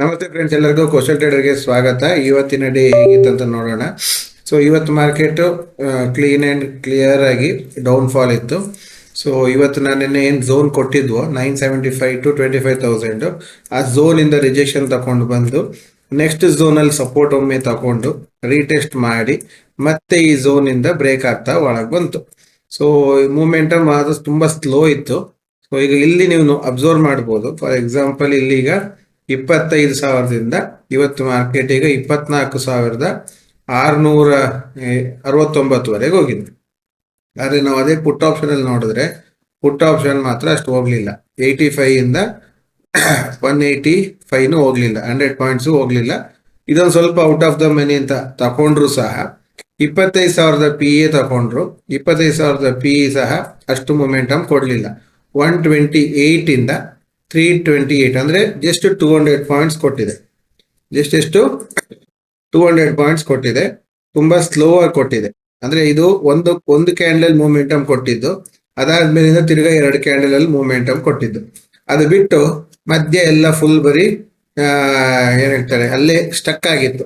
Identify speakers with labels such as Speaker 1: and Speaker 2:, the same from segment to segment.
Speaker 1: ನಮಸ್ತೆ ಫ್ರೆಂಡ್ಸ್ ಎಲ್ಲರಿಗೂ ಕೋಶಲ್ ಟ್ರೇಡರ್ಗೆ ಸ್ವಾಗತ. ಇವತ್ತಿನ ಡೇ ಅಂತ ನೋಡೋಣ. ಸೊ ಇವತ್ತು ಮಾರ್ಕೆಟ್ ಕ್ಲೀನ್ ಆ್ಯಂಡ್ ಕ್ಲಿಯರ್ ಆಗಿ ಡೌನ್ ಫಾಲ್ ಇತ್ತು. ಸೊ ಇವತ್ತು ನಾನು ಏನು zone ಕೊಟ್ಟಿದ್ವು nine seventy five to twenty five thousand ಆ ಝೋನಿಂದ ರಿಜೆಕ್ಷನ್ ತಗೊಂಡು ಬಂದು ನೆಕ್ಸ್ಟ್ ಝೋನಲ್ಲಿ ಸಪೋರ್ಟ್ ಒಮ್ಮೆ ತಗೊಂಡು ರೀಟೆಸ್ಟ್ ಮಾಡಿ, ಮತ್ತೆ ಈ ಝೋನಿಂದ ಬ್ರೇಕ್ ಆಗ್ತಾ ಒಳಗೆ ಬಂತು. ಸೊ ಮೂಮೆಂಟಮ್ ಅದು ತುಂಬ ಸ್ಲೋ ಇತ್ತು. ಸೊ ಈಗ ಇಲ್ಲಿ ನೀವು ಅಬ್ಸರ್ವ್ ಮಾಡ್ಬೋದು. ಫಾರ್ ಎಕ್ಸಾಂಪಲ್ ಇಲ್ಲಿ ಈಗ ಇಪ್ಪತ್ತೈದು ಸಾವಿರದಿಂದ ಇವತ್ತು ಮಾರ್ಕೆಟ್ ಈಗ ಇಪ್ಪತ್ನಾಲ್ಕು ಸಾವಿರದ ಆರುನೂರ ಅರವತ್ತೊಂಬತ್ತುವರೆಗೆ ಹೋಗಿದೆ. ಆದರೆ ನಾವು ಅದೇ ಪುಟ್ ಆಪ್ಷನ್ ಅಲ್ಲಿ ನೋಡಿದ್ರೆ ಪುಟ್ ಆಪ್ಷನ್ ಮಾತ್ರ ಅಷ್ಟು ಹೋಗಲಿಲ್ಲ. ಏಯ್ಟಿ ಫೈಯಿಂದ ಒನ್ ಏಯ್ಟಿ ಫೈವ್ನು ಹೋಗಲಿಲ್ಲ. ಹಂಡ್ರೆಡ್ ಪಾಯಿಂಟ್ಸು ಹೋಗಲಿಲ್ಲ. ಇದೊಂದು ಸ್ವಲ್ಪ ಔಟ್ ಆಫ್ ದ ಮನಿ ಅಂತ ತಗೊಂಡ್ರು ಸಹ ಇಪ್ಪತ್ತೈದು ಸಾವಿರದ ಪಿ ಎ ತಗೊಂಡ್ರು ಇಪ್ಪತ್ತೈದು ಸಾವಿರದ ಪಿ ಇ ಸಹ ಅಷ್ಟು ಮೊಮೆಂಟಮ್ ಕೊಡಲಿಲ್ಲ. ಒನ್ ಟ್ವೆಂಟಿ ಏಯ್ಟಿಂದ ತ್ರೀ ಟ್ವೆಂಟಿ ಏಯ್ಟ್ ಅಂದ್ರೆ ಜಸ್ಟ್ ಟೂ ಹಂಡ್ರೆಡ್ ಪಾಯಿಂಟ್ಸ್ ಕೊಟ್ಟಿದೆ. ಜಸ್ಟ್ ಎಷ್ಟು? ಟೂ ಹಂಡ್ರೆಡ್ ಪಾಯಿಂಟ್ಸ್ ಕೊಟ್ಟಿದೆ. ತುಂಬಾ ಸ್ಲೋ ಆಗಿ ಕೊಟ್ಟಿದೆ. ಅಂದ್ರೆ ಇದು ಒಂದು ಒಂದು ಕ್ಯಾಂಡಲ್ ಮೂಮೆಂಟಮ್ ಕೊಟ್ಟಿದ್ದು. ಅದಾದ್ಮೇಲಿಂದ ತಿರ್ಗಾ ಎರಡು ಕ್ಯಾಂಡಲ್ ಅಲ್ಲಿ ಮೂಮೆಂಟಮ್ ಕೊಟ್ಟಿದ್ದು. ಅದು ಬಿಟ್ಟು ಮಧ್ಯೆ ಎಲ್ಲ ಫುಲ್ ಬರೀ ಏನ್ ಹೇಳ್ತಾರೆ, ಅಲ್ಲೇ ಸ್ಟಕ್ ಆಗಿತ್ತು.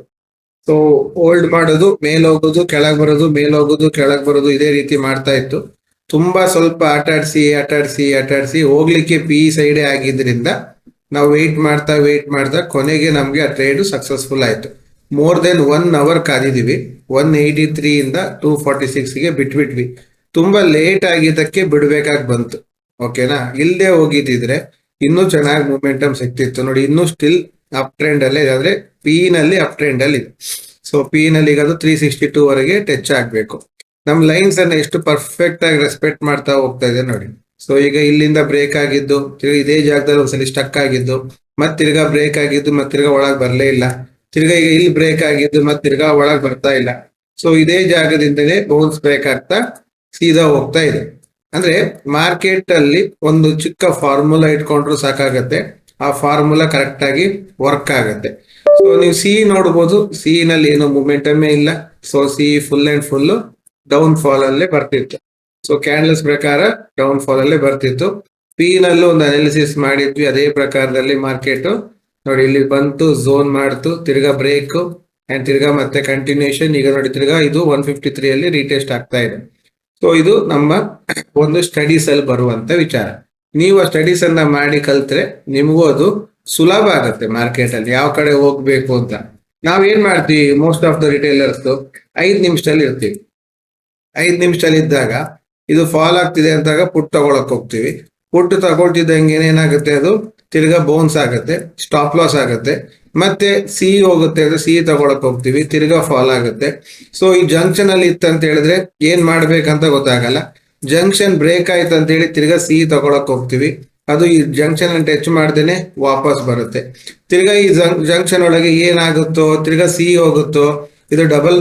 Speaker 1: ಸೊ ಹೋಲ್ಡ್ ಮಾಡೋದು, ಮೇಲ್ ಹೋಗೋದು, ಕೆಳಗ್ ಬರೋದು, ಮೇಲ್ ಹೋಗೋದು, ಕೆಳಗ್ ಬರೋದು ಇದೇ ರೀತಿ ಮಾಡ್ತಾ ಇತ್ತು. ತುಂಬಾ ಸ್ವಲ್ಪ ಆಟಾಡಿಸಿ ಆಟಾಡಿಸಿ ಆಟಾಡಿಸಿ ಹೋಗ್ಲಿಕ್ಕೆ ಪಿ ಸೈಡೇ ಆಗಿದ್ರಿಂದ ನಾವು ವೆಯ್ಟ್ ಮಾಡ್ತಾ ವೆಯ್ಟ್ ಮಾಡ್ತಾ ಕೊನೆಗೆ ನಮ್ಗೆ ಆ ಟ್ರೇಡ್ ಸಕ್ಸಸ್ಫುಲ್ ಆಯ್ತು. ಮೋರ್ ದೆನ್ ಒನ್ ಅವರ್ ಕಾದಿದೀವಿ. ಒನ್ ಏಯ್ಟಿ ತ್ರೀ ಇಂದ ಟೂ ಫಾರ್ಟಿ ಸಿಕ್ಸ್ಗೆ ಬಿಟ್ಬಿಟ್ವಿ. ತುಂಬಾ ಲೇಟ್ ಆಗಿದ್ದಕ್ಕೆ ಬಿಡ್ಬೇಕಾಗಿ ಬಂತು. ಓಕೆನಾ ಇಲ್ಲದೆ ಹೋಗಿದ್ದಿದ್ರೆ ಇನ್ನೂ ಚೆನ್ನಾಗಿ ಮೂಮೆಂಟಮ್ ಸಿಕ್ತಿತ್ತು. ನೋಡಿ, ಇನ್ನೂ ಸ್ಟಿಲ್ ಅಪ್ ಟ್ರೆಂಡ್ ಅಲ್ಲೇ ಅಂದ್ರೆ ಪಿ ನಲ್ಲಿ ಅಪ್ ಟ್ರೆಂಡ್ ಅಲ್ಲಿ ಸೊ ಪಿ ನಲ್ಲಿ ಈಗ ಅದು ತ್ರೀ ಸಿಕ್ಸ್ಟಿ ಟೂ ವರೆಗೆ ಟಚ್ ಆಗ್ಬೇಕು. ನಮ್ ಲೈನ್ಸ್ ಅನ್ನ ಎಷ್ಟು ಪರ್ಫೆಕ್ಟ್ ಆಗಿ ರೆಸ್ಪೆಕ್ಟ್ ಮಾಡ್ತಾ ಹೋಗ್ತಾ ಇದೆ ನೋಡಿ. ಸೊ ಈಗ ಇಲ್ಲಿಂದ ಬ್ರೇಕ್ ಆಗಿದ್ದು, ತಿರ್ಗಿ ಇದೇ ಜಾಗದಲ್ಲಿ ಒಂದ್ಸಲಿ ಸ್ಟಕ್ ಆಗಿದ್ದು ಮತ್ ತಿರ್ಗಾ ಬ್ರೇಕ್ ಆಗಿದ್ದು ಮತ್ ತಿರ್ಗಾ ಒಳಗ್ ಬರ್ಲೇ ಇಲ್ಲ. ತಿರ್ಗಾ ಈಗ ಇಲ್ಲಿ ಬ್ರೇಕ್ ಆಗಿದ್ದು ಮತ್ ತಿರ್ಗಾ ಒಳಗ್ ಬರ್ತಾ ಇಲ್ಲ. ಸೊ ಇದೇ ಜಾಗದಿಂದಲೇ ಬೌನ್ಸ್ ಬ್ರೇಕ್ ಆಗ್ತಾ ಸೀದಾ ಹೋಗ್ತಾ ಇದೆ. ಅಂದ್ರೆ ಮಾರ್ಕೆಟ್ ಅಲ್ಲಿ ಒಂದು ಚಿಕ್ಕ ಫಾರ್ಮುಲಾ ಇಟ್ಕೊಂಡ್ರು ಸಾಕಾಗತ್ತೆ. ಆ ಫಾರ್ಮುಲಾ ಕರೆಕ್ಟ್ ಆಗಿ ವರ್ಕ್ ಆಗತ್ತೆ. ಸೊ ನೀವು ಸಿ ನೋಡ್ಬೋದು. ಸಿ ನಲ್ಲಿ ಏನು ಮೂಮೆಂಟಮೇ ಇಲ್ಲ. So C full and full down fall ಅಲ್ಲೇ ಬರ್ತಿತ್ತು. ಸೊ ಕ್ಯಾಂಡಲ್ಸ್ ಪ್ರಕಾರ ಡೌನ್ ಫಾಲ್ ಅಲ್ಲೇ ಬರ್ತಿತ್ತು. ಪಿ ನಲ್ಲೂ ಒಂದು ಅನಾಲಿಸಿಸ್ ಮಾಡಿದ್ವಿ, ಅದೇ ಪ್ರಕಾರದಲ್ಲಿ ಮಾರ್ಕೆಟ್ ನೋಡಿ, ಇಲ್ಲಿ ಬಂತು ಝೋನ್ ಮಾಡ್ತು, ತಿರ್ಗಾ ಬ್ರೇಕ್ ಅಂಡ್ ತಿರ್ಗಾ ಮತ್ತೆ ಕಂಟಿನ್ಯೂಷನ್ ಈಗ ನೋಡಿ, ತಿರ್ಗಾ ಇದು ಒನ್ ಫಿಫ್ಟಿ ತ್ರೀ ಅಲ್ಲಿ ರೀಟೆಸ್ಟ್ ಆಗ್ತಾ ಇದೆ. ಸೊ ಇದು ನಮ್ಮ ಒಂದು ಸ್ಟಡೀಸ್ ಅಲ್ಲಿ ಬರುವಂತ ವಿಚಾರ. ನೀವು ಆ ಸ್ಟಡೀಸ್ ಅನ್ನ ಮಾಡಿ ಕಲ್ತ್ರೆ ನಿಮಗೂ ಅದು ಸುಲಭ ಆಗುತ್ತೆ ಮಾರ್ಕೆಟ್ ಅಲ್ಲಿ. ಯಾವ ಕಡೆ ಹೋಗ್ಬೇಕು ಅಂತ. ನಾವ್ ಏನ್ ಮಾಡ್ತೀವಿ ಮೋಸ್ಟ್ ಆಫ್ ದ ರಿಟೇಲರ್ಸ್ ಐದ್ ನಿಮಿಷದಲ್ಲಿ ಇರ್ತೀವಿ. ಐದ್ ನಿಮಿಷದಲ್ಲಿ ಇದ್ದಾಗ ಇದು ಫಾಲ್ ಆಗ್ತಿದೆ ಅಂತಾಗ ಪುಟ್ ತಗೊಳಕ್ ಹೋಗ್ತೀವಿ. ಪುಟ್ ತಗೊಳ್ತಿದ್ದಂಗೆ ಏನಾಗುತ್ತೆ ಅದು? ತಿರ್ಗಾ ಬೋನ್ಸ್ ಆಗುತ್ತೆ ಸ್ಟಾಪ್ ಲಾಸ್ ಆಗುತ್ತೆ. ಮತ್ತೆ ಸಿ ಹೋಗುತ್ತೆ ಅಂದ್ರೆ ಸಿ ತಗೊಳಕ್ ಹೋಗ್ತೀವಿ, ತಿರ್ಗಾ ಫಾಲ್ ಆಗುತ್ತೆ. ಸೊ ಈ ಜಂಕ್ಷನ್ ಅಲ್ಲಿ ಇತ್ತಂತ ಹೇಳಿದ್ರೆ ಏನ್ ಮಾಡ್ಬೇಕಂತ ಗೊತ್ತಾಗಲ್ಲ. ಜಂಕ್ಷನ್ ಬ್ರೇಕ್ ಆಯ್ತು ಅಂತ ಹೇಳಿ ತಿರ್ಗಾ ಸಿ ತಗೊಳಕ್ ಹೋಗ್ತೀವಿ. ಅದು ಈ ಜಂಕ್ಷನ್ ಅನ್ನು ಟಚ್ ಮಾಡ್ದೇನೆ ವಾಪಸ್ ಬರುತ್ತೆ. ತಿರ್ಗಾ ಈ ಜಂಕ್ಷನ್ ಒಳಗೆ ಏನಾಗುತ್ತೋ, ತಿರ್ಗಾ ಸಿ ಹೋಗುತ್ತೋ ಇದು ಡಬಲ್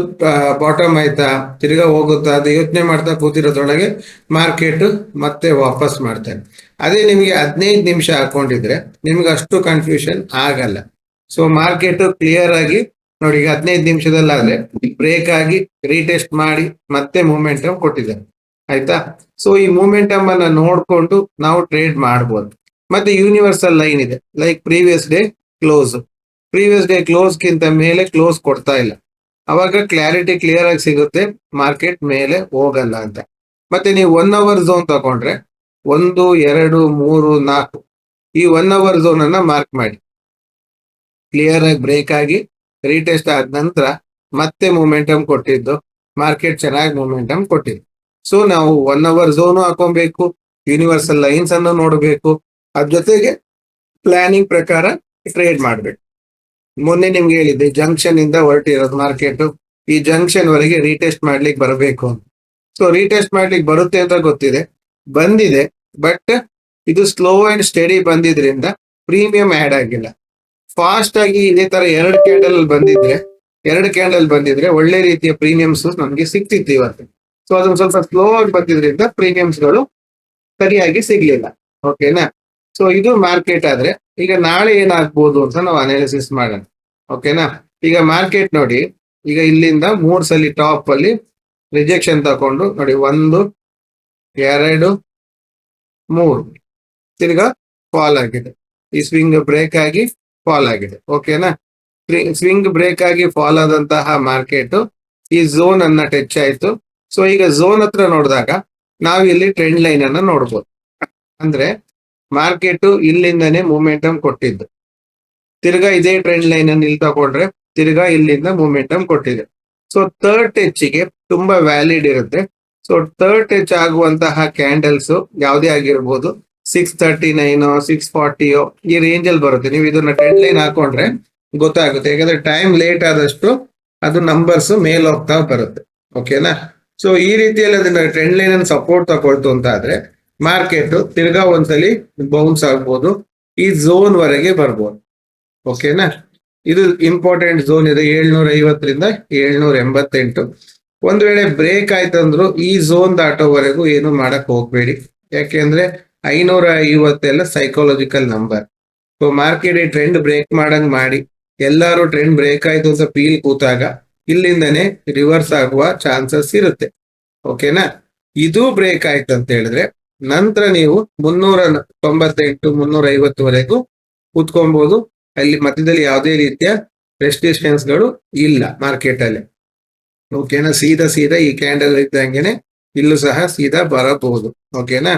Speaker 1: ಬಾಟಮ್ ಆಯ್ತಾ? ತಿರ್ಗಾ ಹೋಗುತ್ತಾ? ಅದು ಯೋಚನೆ ಮಾಡ್ತಾ ಕೂತಿರೋದ್ರೊಳಗೆ ಮಾರ್ಕೆಟ್ ಮತ್ತೆ ವಾಪಸ್ ಮಾಡ್ತಾರೆ ಅದೇ ನಿಮಗೆ ಹದಿನೈದು ನಿಮಿಷ ಹಾಕೊಂಡಿದ್ರೆ ನಿಮ್ಗೆ ಅಷ್ಟು ಕನ್ಫ್ಯೂಷನ್ ಆಗಲ್ಲ. ಸೊ ಮಾರ್ಕೆಟ್ ಕ್ಲಿಯರ್ ಆಗಿ, ನೋಡಿ ಈಗ ಹದಿನೈದು ನಿಮಿಷದಲ್ಲಾದ್ರೆ ಬ್ರೇಕ್ ಆಗಿ ರೀಟೆಸ್ಟ್ ಮಾಡಿ ಮತ್ತೆ ಮೂಮೆಂಟಮ್ ಕೊಟ್ಟಿದ್ದಾರೆ. ಆಯ್ತಾ? ಸೊ ಈ ಮೂಮೆಂಟಮ್ ಅನ್ನ ನೋಡ್ಕೊಂಡು ನಾವು ಟ್ರೇಡ್ ಮಾಡ್ಬೋದು. ಮತ್ತೆ ಯೂನಿವರ್ಸಲ್ ಲೈನ್ ಇದೆ. Like previous day close previous day ಕ್ಲೋಸ್ಗಿಂತ ಮೇಲೆ ಕ್ಲೋಸ್ ಕೊಡ್ತಾ ಇಲ್ಲ. ಅವಾಗ ಕ್ಲಾರಿಟಿ ಕ್ಲಿಯರ್ ಆಗಿ ಸಿಗುತ್ತೆ ಮಾರ್ಕೆಟ್ ಮೇಲೆ ಹೋಗಲ್ಲ ಅಂತ. ಮತ್ತೆ ನೀವು ಒನ್ ಅವರ್ ಝೋನ್ ತಗೊಂಡ್ರೆ, ಒಂದು, ಎರಡು, ಮೂರು, ನಾಲ್ಕು, ಈ ಒನ್ ಅವರ್ ಝೋನ್ ಅನ್ನ ಮಾರ್ಕ್ ಮಾಡಿ. ಕ್ಲಿಯರ್ ಆಗಿ ಬ್ರೇಕ್ ಆಗಿ ರೀಟೆಸ್ಟ್ ಆದ ನಂತರ ಮತ್ತೆ ಮೂಮೆಂಟಮ್ ಕೊಟ್ಟಿದ್ದು ಮಾರ್ಕೆಟ್ ಚೆನ್ನಾಗಿ ಮೂಮೆಂಟಮ್ ಕೊಟ್ಟಿದ್ದು. ಸೊ ನಾವು ಒನ್ ಅವರ್ ಝೋನು ಹಾಕೊಬೇಕು ಯೂನಿವರ್ಸಲ್ ಲೈನ್ಸ್ ಅನ್ನು ನೋಡಬೇಕು ಅದ್ರ ಜೊತೆಗೆ ಪ್ಲಾನಿಂಗ್ ಪ್ರಕಾರ ಟ್ರೇಡ್ ಮಾಡಬೇಕು. ಮೊನ್ನೆ ನಿಮ್ಗೆ ಹೇಳಿದ್ದೆ ಜಂಕ್ಷನ್ ಇಂದ ಹೊರಟಿರೋದು ಮಾರ್ಕೆಟ್ ಈ ಜಂಕ್ಷನ್ ವರೆಗೆ ರೀಟೆಸ್ಟ್ ಮಾಡ್ಲಿಕ್ಕೆ ಬರಬೇಕು ಸೊ ರೀಟೆಸ್ಟ್ ಮಾಡ್ಲಿಕ್ಕೆ ಬರುತ್ತೆ ಅಂತ ಗೊತ್ತಿದೆ. ಬಂದಿದೆ ಬಟ್ ಇದು ಸ್ಲೋ ಅಂಡ್ ಸ್ಟಡಿ ಬಂದಿದ್ರಿಂದ ಪ್ರೀಮಿಯಂ ಆ್ಯಡ್ ಆಗಿಲ್ಲ. ಫಾಸ್ಟ್ ಆಗಿ ಇದೇ ತರ ಎರಡು ಕ್ಯಾಂಡಲ್ ಬಂದಿದ್ರೆ, ಎರಡು ಕ್ಯಾಂಡಲ್ ಬಂದಿದ್ರೆ ಒಳ್ಳೆ ರೀತಿಯ ಪ್ರೀಮಿಯಮ್ಸ್ ನಮ್ಗೆ ಸಿಕ್ತಿತ್ತು ಇವತ್ತು. ಸೊ ಅದನ್ನ ಸ್ವಲ್ಪ ಸ್ಲೋ ಆಗಿ ಬಂದಿದ್ರಿಂದ ಪ್ರೀಮಿಯಮ್ಸ್ಗಳು ಸರಿಯಾಗಿ ಸಿಗ್ಲಿಲ್ಲ. ಓಕೆನಾ ಸೊ ಇದು ಮಾರ್ಕೆಟ್ ಆದ್ರೆ ಈಗ ನಾಳೆ ಏನಾಗ್ಬೋದು ಅಂತ ನಾವು ಅನಾಲಿಸಿಸ್ ಮಾಡೋಣ. ಓಕೆನಾ ಈಗ ಮಾರ್ಕೆಟ್ ನೋಡಿ. ಈಗ ಇಲ್ಲಿಂದ ಮೂರ್ ಸಲ ಟಾಪ್ ಅಲ್ಲಿ ರಿಜೆಕ್ಷನ್ ತಕೊಂಡು ನೋಡಿ, ಒಂದು, ಎರಡು, ಮೂರು. ತಿರ್ಗಾ ಫಾಲ್ ಆಗಿದೆ. ಈ ಸ್ವಿಂಗ್ ಬ್ರೇಕ್ ಆಗಿ ಫಾಲ್ ಆಗಿದೆ. ಓಕೆನಾ ಸ್ವಿಂಗ್ ಬ್ರೇಕ್ ಆಗಿ ಫಾಲ್ ಆದಂತಹ ಮಾರ್ಕೆಟ್ ಈ ಝೋನ್ ಅನ್ನ ಟಚ್ ಆಯ್ತು. ಸೊ ಈಗ ಝೋನ್ ಹತ್ರ ನೋಡಿದಾಗ ನಾವು ಇಲ್ಲಿ ಟ್ರೆಂಡ್ ಲೈನ್ ಅನ್ನ ನೋಡ್ಬೋದು. ಅಂದ್ರೆ ಮಾರ್ಕೆಟ್ ಇಲ್ಲಿಂದನೇ ಮೂಮೆಂಟಮ್ ಕೊಟ್ಟಿದ್ದು. ತಿರ್ಗಾ ಇದೇ ಟ್ರೆಂಡ್ ಲೈನ್ ಅನ್ನು ಇಲ್ಲಿ ತಗೊಂಡ್ರೆ ತಿರ್ಗಾ ಇಲ್ಲಿಂದ ಮೂಮೆಂಟಮ್ ಕೊಟ್ಟಿದೆ. ಸೊ ಥರ್ಡ್ ಟೆಚ್ಗೆ ತುಂಬಾ ವ್ಯಾಲಿಡ್ ಇರುತ್ತೆ. ಸೊ ಥರ್ಡ್ ಟೆಚ್ ಆಗುವಂತಹ ಕ್ಯಾಂಡಲ್ಸ್ ಯಾವುದೇ ಆಗಿರ್ಬೋದು ಸಿಕ್ಸ್ ತರ್ಟಿ ನೈನ್ ಸಿಕ್ಸ್ ಫಾರ್ಟಿಯೋ ಈ ರೇಂಜ್ ಅಲ್ಲಿ ಬರುತ್ತೆ. ನೀವು ಇದನ್ನ ಟ್ರೆಂಡ್ ಲೈನ್ ಹಾಕೊಂಡ್ರೆ ಗೊತ್ತಾಗುತ್ತೆ. ಯಾಕಂದ್ರೆ ಟೈಮ್ ಲೇಟ್ ಆದಷ್ಟು ಅದು ನಂಬರ್ಸ್ ಮೇಲ್ ಹೋಗ್ತಾ ಬರುತ್ತೆ. ಓಕೆನಾ ಸೊ ಈ ರೀತಿಯಲ್ಲಿ ಅದನ್ನ ಟ್ರೆಂಡ್ ಲೈನ್ ಅನ್ನು ಸಪೋರ್ಟ್ ತಗೊಳ್ತು ಅಂತ ಆದ್ರೆ ಮಾರ್ಕೆಟ್ ತಿರ್ಗಾ ಒಂದ್ಸಲಿ ಬೌನ್ಸ್ ಆಗ್ಬೋದು. ಈ ಝೋನ್ ವರೆಗೆ ಬರ್ಬೋದು. ಓಕೆನಾ ಇದು ಇಂಪಾರ್ಟೆಂಟ್ ಝೋನ್ ಇದೆ ಏಳ್ನೂರ ಐವತ್ತರಿಂದ ಏಳ್ನೂರ ಎಂಬತ್ತೆಂಟು ಒಂದ್ ವೇಳೆ ಬ್ರೇಕ್ ಆಯ್ತಂದ್ರು ಈ ಝೋನ್ ದಾಟೋವರೆಗೂ ಏನು ಮಾಡಕ್ ಹೋಗ್ಬೇಡಿ. ಯಾಕೆಂದ್ರೆ ಐನೂರ ಐವತ್ತೆಲ್ಲ psychological number so market trend break ಮಾಡಂಗ್ ಮಾಡಿ. ಎಲ್ಲಾರು ಟ್ರೆಂಡ್ ಬ್ರೇಕ್ ಆಯ್ತು ಅಂತ ಫೀಲ್ ಕೂತಾಗ ಇಲ್ಲಿಂದನೇ ರಿವರ್ಸ್ ಆಗುವ ಚಾನ್ಸಸ್ ಇರುತ್ತೆ. ಓಕೆನಾ ಇದು ಬ್ರೇಕ್ ಆಯ್ತು ಅಂತ ಹೇಳಿದ್ರೆ ನಂತರ ನೀವು ಮುನ್ನೂರ ತೊಂಬತ್ತೆಂಟು ಮುನ್ನೂರ ಐವತ್ತುವರೆಗೂ ಕೂತ್ಕೊಬಹುದು ಅಲ್ಲಿ ಮಧ್ಯದಲ್ಲಿ ಯಾವುದೇ ರೀತಿಯ ರೆಸ್ಟ್ರಿಕ್ಷನ್ಸ್ಗಳು ಇಲ್ಲ ಮಾರ್ಕೆಟ್ ಅಲ್ಲಿ. ಓಕೆನಾ ಸೀದಾ ಸೀದಾ ಈ ಕ್ಯಾಂಡಲ್ ಇದ್ದಂಗೆನೆ ಇಲ್ಲೂ ಸಹ ಸೀದಾ ಬರಬಹುದು. ಓಕೆನಾ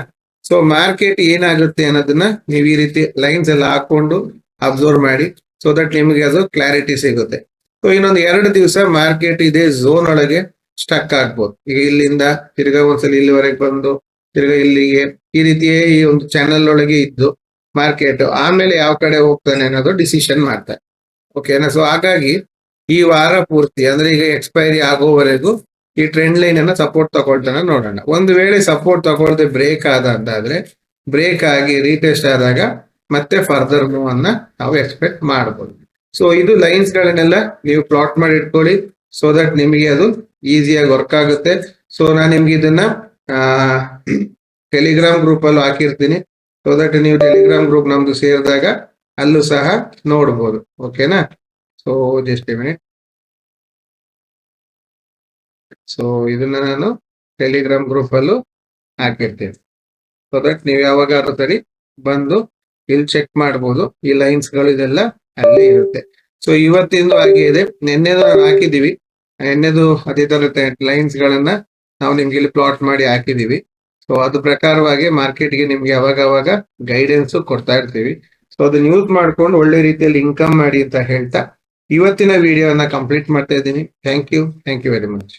Speaker 1: ಸೊ ಮಾರ್ಕೆಟ್ ಏನಾಗುತ್ತೆ ಅನ್ನೋದನ್ನ ನೀವು ಈ ರೀತಿ ಲೈನ್ಸ್ ಎಲ್ಲ ಹಾಕೊಂಡು ಅಬ್ಸರ್ವ್ ಮಾಡಿ ಸೊ ದಟ್ ನಿಮಗೆ ಅದು ಕ್ಲಾರಿಟಿ ಸಿಗುತ್ತೆ. ಸೊ ಇನ್ನೊಂದು ಎರಡು ದಿವಸ ಮಾರ್ಕೆಟ್ ಇದೆ ಝೋನ್ ಒಳಗೆ ಸ್ಟಕ್ ಆಗ್ಬೋದು. ಈಗ ಇಲ್ಲಿಂದ ತಿರ್ಗಾ ಒಂದ್ಸಲ ಇಲ್ಲಿವರೆಗೆ ಬಂದು ತಿರ್ಗಾ ಇಲ್ಲಿಗೆ ಈ ರೀತಿಯೇ ಈ ಒಂದು ಚಾನೆಲ್ ಒಳಗೆ ಇದ್ದು ಮಾರ್ಕೆಟ್ ಆಮೇಲೆ ಯಾವ ಕಡೆ ಹೋಗ್ತಾನೆ ಅನ್ನೋದು ಡಿಸಿಷನ್ ಮಾಡ್ತಾರೆ. ಓಕೆನಾ ಸೊ ಹಾಗಾಗಿ ಈ ವಾರ ಪೂರ್ತಿ, ಅಂದ್ರೆ ಈಗ ಎಕ್ಸ್ಪೈರಿ ಆಗೋವರೆಗೂ ಈ ಟ್ರೆಂಡ್ ಲೈನ್ ಅನ್ನ ಸಪೋರ್ಟ್ ತಗೊಳ್ತಾನೆ ನೋಡೋಣ. ಒಂದು ವೇಳೆ ಸಪೋರ್ಟ್ ತಗೊಳ್ದೆ ಬ್ರೇಕ್ ಆದ ಅಂತಾದ್ರೆ ಬ್ರೇಕ್ ಆಗಿ ರೀಟೆಸ್ಟ್ ಆದಾಗ ಮತ್ತೆ ಫರ್ದರ್ ಮೂವ್ ಅನ್ನ ನಾವು ಎಕ್ಸ್ಪೆಕ್ಟ್ ಮಾಡಬಹುದು ಸೊ ಇದು ಲೈನ್ಸ್ ಗಳನ್ನೆಲ್ಲ ನೀವು ಪ್ಲಾಟ್ ಮಾಡಿ ಇಟ್ಕೊಳ್ಳಿ ಸೊ ದಟ್ ನಿಮಗೆ ಅದು ಈಸಿಯಾಗಿ ವರ್ಕ್ ಆಗುತ್ತೆ. ಸೊ ನಾನು ನಿಮ್ಗೆ ಇದನ್ನ ಟೆಲಿಗ್ರಾಮ್ ಗ್ರೂಪ್ ಅಲ್ಲೂ ಹಾಕಿರ್ತೀನಿ. ಸೊ ದಟ್ ನೀವು ಟೆಲಿಗ್ರಾಮ್ ಗ್ರೂಪ್ ನಮ್ದು ಸೇರಿದಾಗ ಅಲ್ಲೂ ಸಹ ನೋಡ್ಬೋದು. ಓಕೆನಾ ಸೊ ಜಸ್ಟ್ ಮಿನಿಟ್ ಸೊ ಇದನ್ನ ನಾನು ಟೆಲಿಗ್ರಾಮ್ ಗ್ರೂಪ್ ಅಲ್ಲೂ ಹಾಕಿರ್ತೇನೆ. ಸೊ ದಟ್ ನೀವು ಯಾವಾಗಾದ್ರೂ ಸರಿ ಬಂದು ಇಲ್ಲಿ ಚೆಕ್ ಮಾಡ್ಬೋದು. ಈ ಲೈನ್ಸ್ಗಳು ಇದೆಲ್ಲ ಅಲ್ಲೇ ಇರುತ್ತೆ. ಸೊ ಇವತ್ತಿಂದು ಹಾಗೆ ಇದೆ. ನಿನ್ನೆದು ನಾವು ಹಾಕಿದೀವಿ ನಿನ್ನೆದು ಅದೇ ತರ ಲೈನ್ಸ್ ಗಳನ್ನ ನಾವು ನಿಮ್ಗೆ ಇಲ್ಲಿ ಪ್ಲಾಟ್ ಮಾಡಿ ಹಾಕಿದೀವಿ ಸೊ ಅದು ಪ್ರಕಾರವಾಗಿ ಮಾರ್ಕೆಟ್ಗೆ ನಿಮ್ಗೆ ಅವಾಗ ಅವಾಗ ಗೈಡೆನ್ಸ್ ಕೊಡ್ತಾ ಇರ್ತೀವಿ. ಸೊ ಅದನ್ನ ಯೂಸ್ ಮಾಡ್ಕೊಂಡು ಒಳ್ಳೆ ರೀತಿಯಲ್ಲಿ ಇನ್ಕಮ್ ಮಾಡಿ ಅಂತ ಹೇಳ್ತಾ ಇವತ್ತಿನ ವಿಡಿಯೋನ ಕಂಪ್ಲೀಟ್ ಮಾಡ್ತಾ ಇದ್ದೀನಿ. Thank you thank you very much